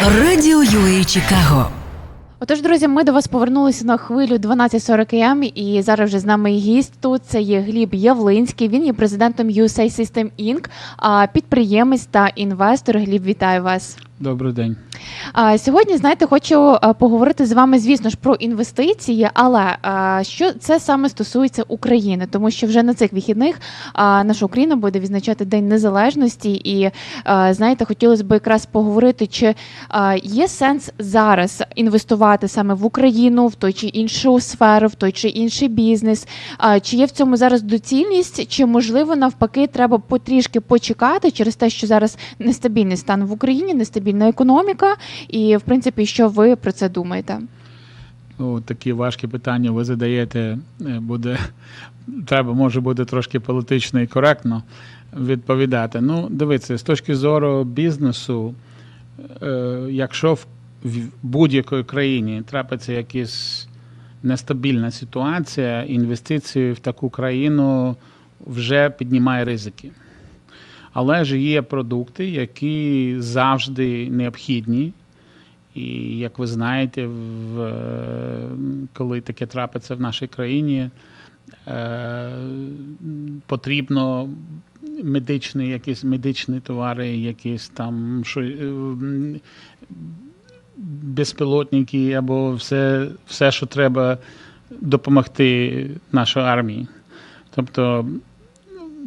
Радіо UA Чикаго. Отож, друзі, ми до вас повернулися на хвилю 12.40 АМ, і зараз вже з нами гість тут. Це є Гліб Явлинський. Він є президентом USA System Inc., а підприємець та інвестор. Гліб, вітаю вас. Добрий день. Сьогодні, знаєте, хочу поговорити з вами, звісно ж, про інвестиції, але а, що це саме стосується України, тому що вже на цих вихідних наша Україна буде відзначати День Незалежності, і а, знаєте, хотілося б якраз поговорити, чи є сенс зараз інвестувати саме в Україну, в той чи іншу сферу, в той чи інший бізнес, чи є в цьому зараз доцільність, чи можливо навпаки треба потрішки почекати через те, що зараз нестабільний стан в Україні, нестабільна економіка, і в принципі, що ви про це думаєте? Ну, такі важкі питання ви задаєте. е, Буде треба, може буде трошки політично і коректно відповідати. Ну, дивіться, з точки зору бізнесу, е, якщо в будь-якій країні трапиться якась нестабільна ситуація, інвестиції в таку країну вже піднімає ризики. Але ж є продукти, які завжди необхідні. І як ви знаєте, в, е, коли таке трапиться в нашій країні, е, потрібно медичні, якісь медичні товари, якісь там що, е, безпілотники або все, все, що треба допомогти нашій армії. Тобто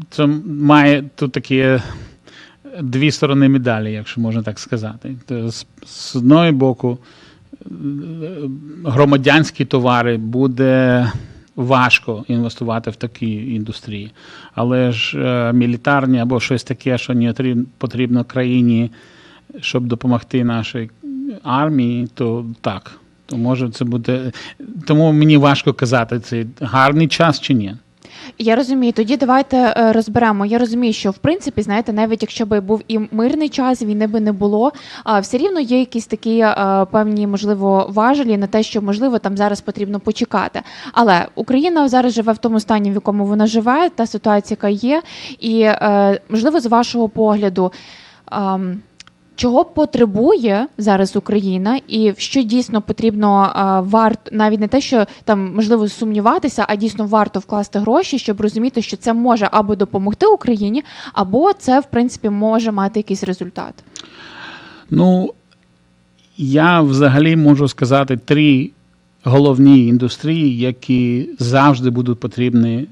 це має тут такі дві сторони медалі, якщо можна так сказати. З, з одного боку, е, громадянські товари буде важко інвестувати в такі індустрії. Але ж е, мілітарні або щось таке, що не потрібно країні, щоб допомогти нашій армії, то так. То може це буде. Тому мені важко казати, це гарний час чи ні. Я розумію. Тоді давайте е, розберемо. Я розумію, що в принципі, знаєте, навіть якщо би був і мирний час, війни би не було. А все рівно є якісь такі е, певні, можливо, важелі на те, що можливо там зараз потрібно почекати. Але Україна зараз живе в тому стані, в якому вона живе, та ситуація, яка є, і е, можливо, з вашого погляду. Чого потребує зараз Україна, і що дійсно потрібно варт навіть не те, що там можливо сумніватися, а дійсно варто вкласти гроші, щоб розуміти, що це може або допомогти Україні, або це в принципі може мати якийсь результат. Ну, я взагалі можу сказати три головні індустрії, які завжди будуть потрібні,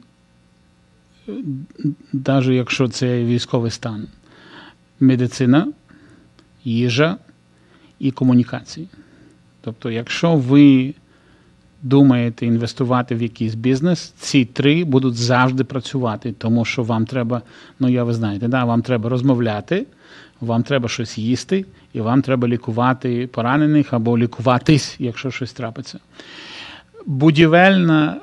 навіть якщо це військовий стан: медицина, їжа і комунікації. Тобто, якщо ви думаєте інвестувати в якийсь бізнес, ці три будуть завжди працювати, тому що вам треба, ну я ви знаєте, да, вам треба розмовляти, вам треба щось їсти, і вам треба лікувати поранених або лікуватись, якщо щось трапиться. Будівельна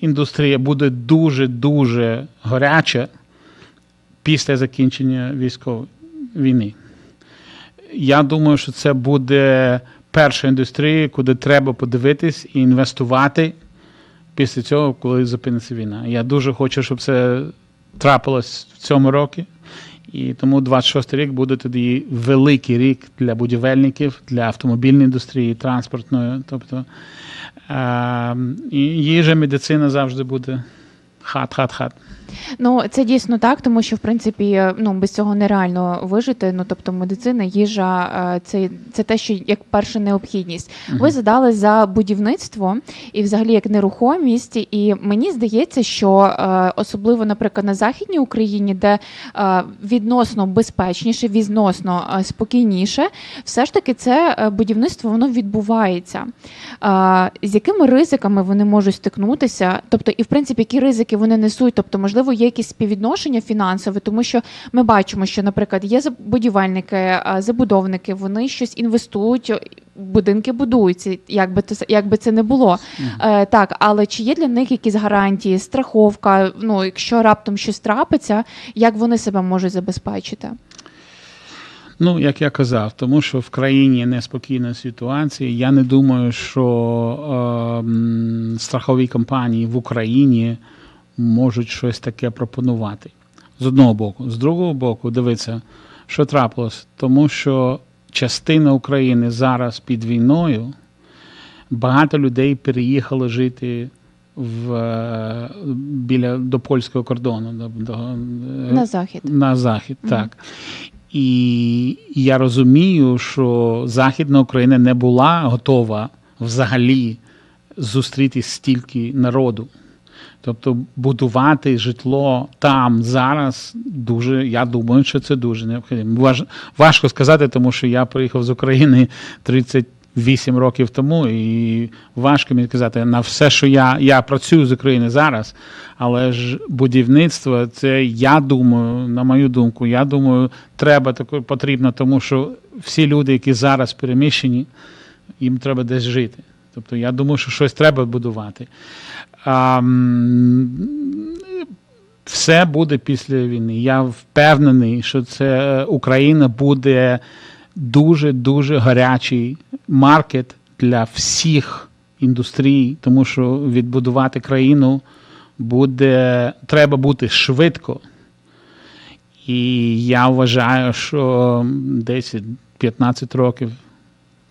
індустрія буде дуже-дуже гаряча після закінчення військової війни. Я думаю, що це буде перша індустрія, куди треба подивитись і інвестувати після цього, коли зупиниться війна. Я дуже хочу, щоб це трапилось в цьому році. І тому 26 рік буде тоді великий рік для будівельників, для автомобільної індустрії, транспортної. Тобто е, їжа, медицина завжди буде хат-хат-хат. Ну це дійсно так, тому що в принципі ну без цього нереально вижити. Ну тобто медицина, їжа, е, це, це те, що як перша необхідність. Ви задали за будівництво і взагалі як нерухомість. І мені здається, що е, особливо, наприклад, на західній Україні, де е, відносно безпечніше, відносно е, спокійніше, все ж таки це е, будівництво воно відбувається. Е, З якими ризиками вони можуть стикнутися? Тобто, і в принципі, які ризики вони несуть? Тобто, можливо, є якісь співвідношення фінансове, тому що ми бачимо, що, наприклад, є будівельники, е, забудовники, вони щось інвестують. Будинки будуються, як би це як би це не було. Е, так, але чи є для них якісь гарантії, страховка? Ну, якщо раптом щось трапиться, як вони себе можуть забезпечити? Ну, як я казав, тому що в країні неспокійна ситуація. Я не думаю, що е, страхові компанії в Україні можуть щось таке пропонувати. З одного боку. З другого боку, дивіться, що трапилось, тому що частина України зараз під війною, багато людей переїхало жити в, е, біля до польського кордону. До, до, е, На захід. на захід, Мгм. так. І я розумію, що Західна Україна не була готова взагалі зустріти стільки народу. Тобто будувати житло там зараз дуже, я думаю, що це дуже необхідно. Важ, важко сказати, тому що я приїхав з України 38 років тому, і важко мені сказати на все, що я, я працюю з України зараз, але ж будівництво, це я думаю, на мою думку, я думаю, треба таке потрібно, тому що всі люди, які зараз переміщені, їм треба десь жити. Тобто я думаю, що щось треба будувати. А, все буде після війни. Я впевнений, що це Україна буде дуже дуже гарячий маркет для всіх індустрій, тому що відбудувати країну буде треба бути швидко. І я вважаю, що 10-15 років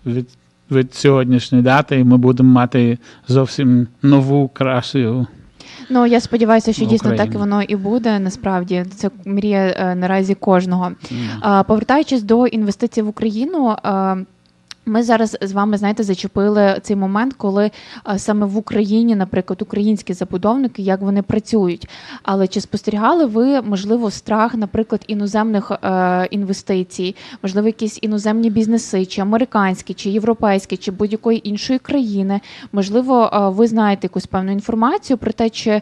від, від сьогоднішньої дати і ми будемо мати зовсім нову красу. Ну я сподіваюся, що дійсно так і воно і буде. Насправді це мрія е, наразі кожного. А, Повертаючись до інвестицій в Україну. Ми зараз з вами знаєте зачепили цей момент, коли саме в Україні, наприклад, українські забудовники, як вони працюють. Але чи спостерігали ви можливо страх, наприклад, іноземних е, інвестицій, можливо, якісь іноземні бізнеси, чи американські, чи європейські, чи будь-якої іншої країни? Можливо, е, ви знаєте якусь певну інформацію про те, чи е,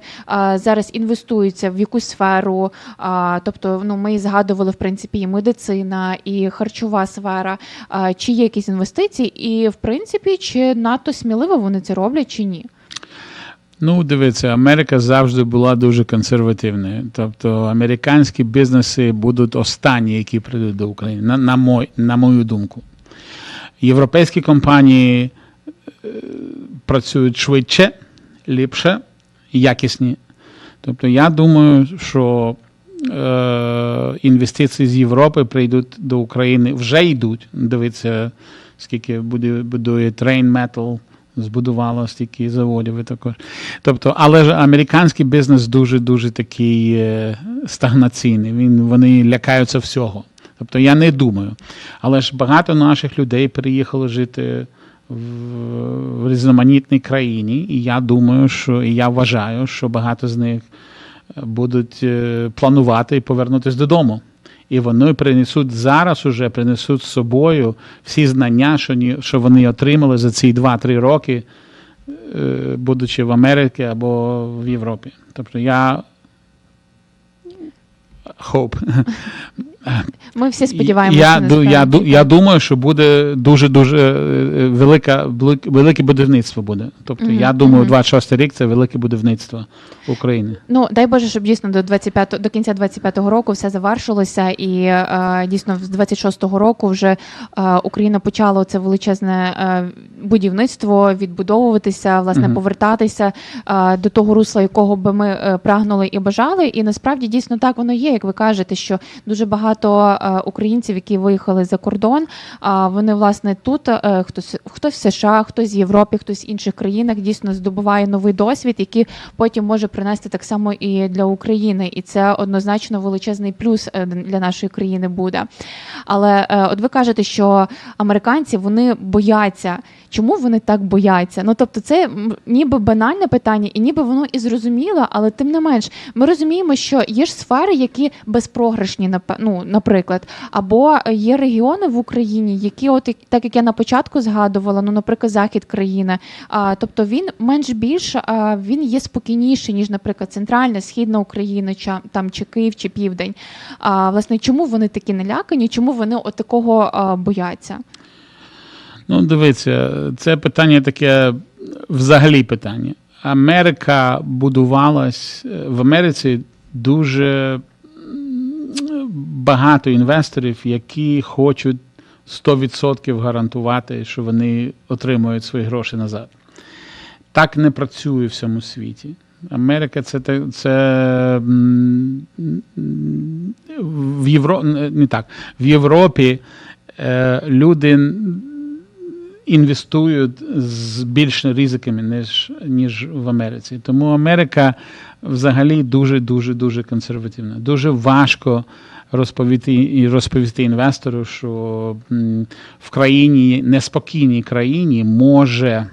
зараз інвестуються в якусь сферу. а, Тобто, ну ми згадували в принципі і медицина, і харчова сфера. А, Чи є якісь інвестиції, і в принципі, чи надто сміливо вони це роблять, чи ні? Ну, дивіться, Америка завжди була дуже консервативною. Тобто американські бізнеси будуть останні, які прийдуть до України, на, на, мой, на мою думку. Європейські компанії е, працюють швидше, ліпше, якісні. Тобто, я думаю, що е, інвестиції з Європи прийдуть до України, вже йдуть. Дивіться, скільки буде, будує Train Metal, збудувало стільки заводів і також. Тобто, але ж американський бізнес дуже дуже такий е, стагнаційний. Він, вони лякаються всього. Тобто я не думаю. Але ж багато наших людей переїхали жити в, в різноманітній країні, і я думаю, що і я вважаю, що багато з них е, будуть е, планувати і повернутися додому. І вони принесуть зараз уже принесуть з собою всі знання, що, вони отримали за ці 2-3 роки, е, будучи в Америці або в Європі. Тобто я hope. Ми всі сподіваємося. Я, ду- я, ду- я думаю, що буде дуже дуже е, велика, велике будівництво буде. Тобто, Мгм, я думаю, мгм. 26 рік це велике будівництво України. Ну дай Боже, щоб дійсно до 25 до кінця 25-го року все завершилося, і е, дійсно з 26-го року вже е, Україна почала це величезне е, будівництво відбудовуватися, власне, Мгм. повертатися е, до того русла, якого би ми е, прагнули і бажали. І насправді дійсно так воно є, як ви кажете, що дуже багато е, українців, які виїхали за кордон, вони власне тут е, хтось хтось в США, хтось в Європі, хтось в інших країнах дійсно здобуває новий досвід, який потім може принести так само і для України, і це однозначно величезний плюс е, для нашої країни буде. Але от ви кажете, що американці вони бояться. Чому вони так бояться? Ну тобто, це ніби банальне питання, і ніби воно і зрозуміло, але тим не менш, ми розуміємо, що є ж сфери, які безпрограшні, ну, наприклад, або є регіони в Україні, які, от так як я на початку згадувала, ну, наприклад, захід країни. А, тобто він менш більш він є спокійніший, ніж, наприклад, центральна, східна Україна, чи там чи Київ, чи Південь. А власне, чому вони такі налякані? Чому вони от такого бояться? Ну, дивіться, це питання таке взагалі питання. Америка будувалась е, в Америці дуже багато інвесторів, які хочуть 100% гарантувати, що вони отримують свої гроші назад. Так не працює в всьому світі. Америка це, це в Євро... не так. В Європі е, люди інвестують з більшими ризиками, ніж, ніж в Америці. Тому Америка взагалі дуже дуже дуже консервативна. Дуже важко розповісти і розповісти інвестору, що в країні, неспокійній країні може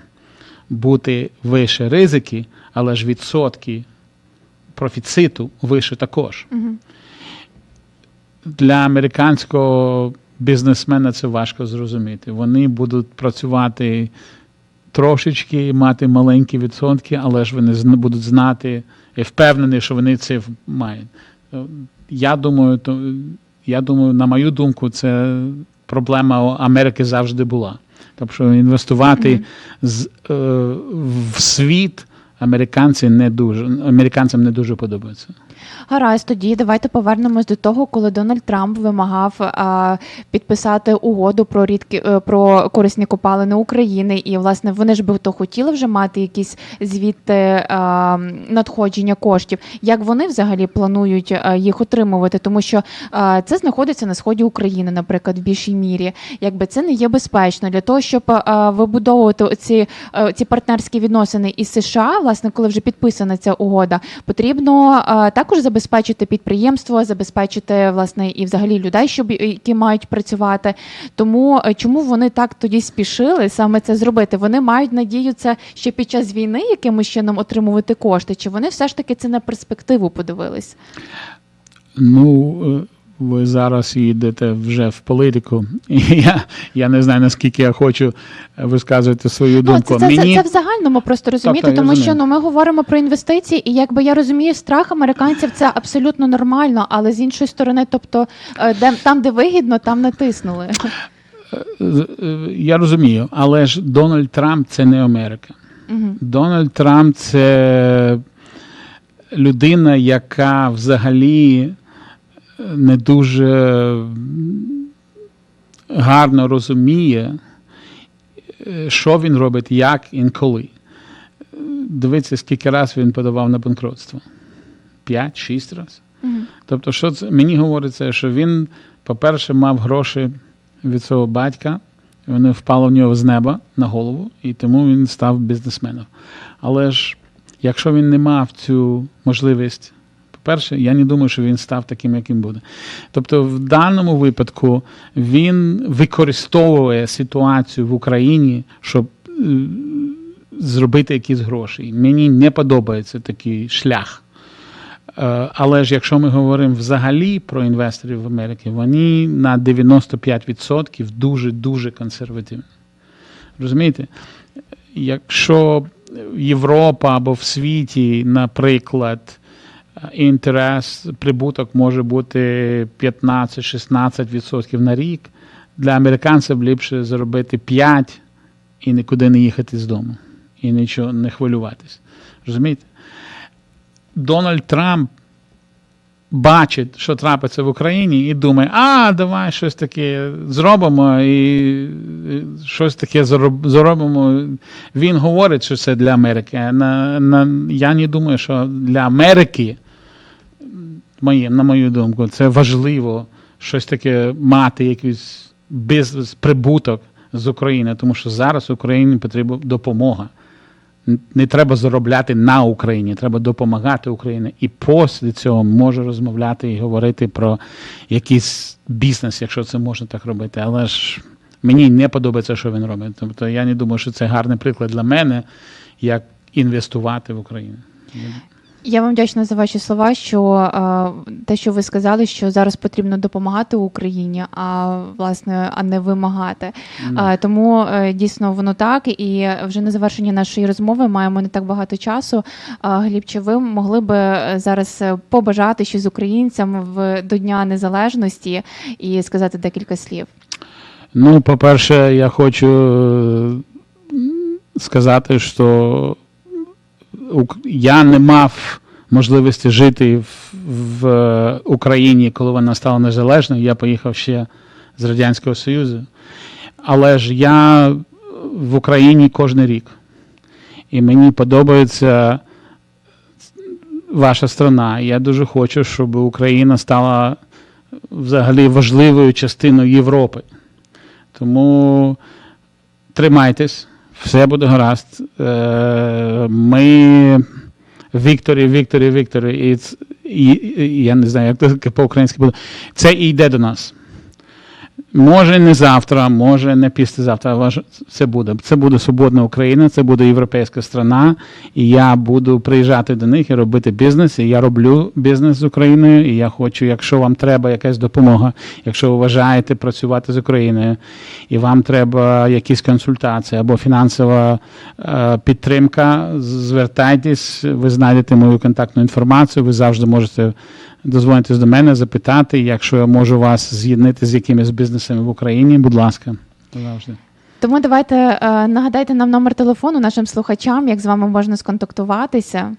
бути вище ризики, але ж відсотки профіциту вище також. Мгм. Для американського бізнесмена це важко зрозуміти. Вони будуть працювати трошечки, мати маленькі відсотки, але ж вони будуть знати і впевнені, що вони це мають. Я думаю, то, я думаю, на мою думку, це проблема Америки завжди була. Тобто інвестувати Мгм. з, е, в світ американці не дуже, американцям не дуже подобається. Гаразд, тоді давайте повернемось до того, коли Дональд Трамп вимагав а, підписати угоду про рідкі е, про корисні копалини України. І власне вони ж би то хотіли вже мати якісь звідти а, надходження коштів. Як вони взагалі планують їх отримувати? Тому що а, це знаходиться на сході України, наприклад, в більшій мірі. Якби це не є безпечно для того, щоб а, вибудовувати ці, ці партнерські відносини із США, власне, коли вже підписана ця угода, потрібно а, також забезпечити підприємство, забезпечити власне і взагалі людей, щоб які мають працювати. Тому е, чому вони так тоді спішили саме це зробити? Вони мають надію це ще під час війни якимось чином отримувати кошти, чи вони все ж таки це на перспективу подивились? Ну, е, ви зараз йдете вже в політику. І я, я не знаю, наскільки я хочу висказувати свою думку. Ну, це, це, Мені... це, це в загальному просто розумієте, Тобто, тому що ну ми говоримо про інвестиції, і якби я розумію, страх американців це абсолютно нормально, але з іншої сторони, тобто е, де там, де вигідно, там натиснули. Е, Я розумію, але ж Дональд Трамп це не Америка. Мгм. Дональд Трамп це людина, яка взагалі не дуже гарно розуміє, е, що він робить, як і коли. Е, Дивіться, скільки разів він подавав на банкротство. П'ять-шість разів. Мгм. Тобто, що це мені говориться, що він, по-перше, мав гроші від свого батька, вони впали в нього з неба на голову, і тому він став бізнесменом. Але ж, якщо він не мав цю можливість, по-перше, я не думаю, що він став таким, яким буде. Тобто, в даному випадку він використовує ситуацію в Україні, щоб е, зробити якісь гроші. Мені не подобається такий шлях. Е, Але ж якщо ми говоримо взагалі про інвесторів в Америці, вони на 95% дуже-дуже консервативні. Розумієте? Якщо Європа або в світі, наприклад, інтерес, прибуток може бути 15-16% на рік, для американців ліпше заробити 5 і нікуди не їхати з дому, і нічого не хвилюватись. Розумієте? Дональд Трамп бачить, що трапиться в Україні, і думає, а давай щось таке зробимо і щось таке зробимо. Він говорить, що це для Америки. На, на, я не думаю, що для Америки, моє, на мою думку, це важливо щось таке мати, якийсь бізнес, прибуток з України, тому що зараз Україні потрібна допомога. Не треба заробляти на Україні, треба допомагати Україні. І після цього може розмовляти і говорити про якийсь бізнес, якщо це можна так робити. Але ж мені не подобається, що він робить. Тобто я не думаю, що це гарний приклад для мене, як інвестувати в Україну. Я вам вдячна за ваші слова. Що е, те, що ви сказали, що зараз потрібно допомагати Україні, а власне, а не вимагати. Е, тому е, дійсно воно так. І вже на завершення нашої розмови маємо не так багато часу. Гліб, чи ви могли би зараз побажати щось українцям в до Дня Незалежності і сказати декілька слів? Ну, по-перше, я хочу сказати, що я не мав можливості жити в, в е, Україні, коли вона стала незалежною. Я поїхав ще з Радянського Союзу. Але ж я в Україні кожен рік. І мені подобається ваша страна. Я дуже хочу, щоб Україна стала взагалі важливою частиною Європи. Тому тримайтесь, все буде гаразд. Е, Ми Вікторі, Вікторі, Вікторі, і, я не знаю, як це по-українськи буде. Це і йде до нас. Може не завтра, може не післязавтра, але це буде. Це буде свободна Україна, це буде європейська страна, і я буду приїжджати до них і робити бізнес. І я роблю бізнес з Україною. І я хочу, якщо вам треба якась допомога, якщо ви вважаєте працювати з Україною, і вам треба якісь консультації або фінансова е, підтримка, звертайтесь, ви знайдете мою контактну інформацію, ви завжди можете дозвонитись до мене, запитати, якщо я можу вас з'єднати з якимись бізнесами в Україні, будь ласка. Завжди. Тому давайте е, нагадайте нам номер телефону нашим слухачам, як з вами можна сконтактуватися.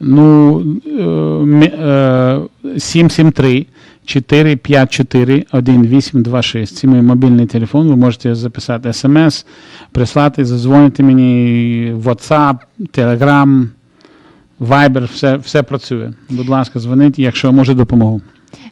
Ну, е, е, 773 454 1826. Це мій мобільний телефон. Ви можете записати смс, прислати, зазвонити мені в WhatsApp, Telegram, Viber, все, все працює. Будь ласка, дзвоніть, якщо може допомогу.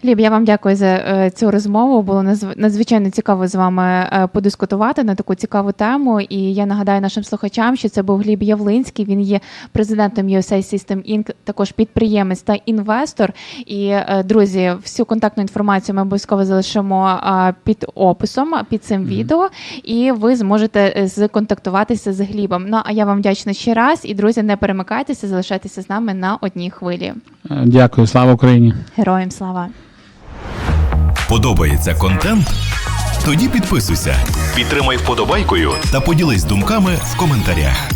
Ліб, я вам дякую за е, цю розмову. Було надзвичайно цікаво з вами е, подискутувати на таку цікаву тему. І я нагадаю нашим слухачам, що це був Гліб Явлинський. Він є президентом USA System Inc., також підприємець та інвестор. І е, друзі, всю контактну інформацію ми обов'язково залишимо під описом під цим відео, і ви зможете сконтактуватися з Глібом. Ну а я вам вдячна ще раз. І друзі, не перемикайтеся, залишайтеся з нами на одній хвилі. Дякую, слава Україні! Героям слава! Подобається контент? Тоді підписуйся, підтримай вподобайкою та поділись думками в коментарях.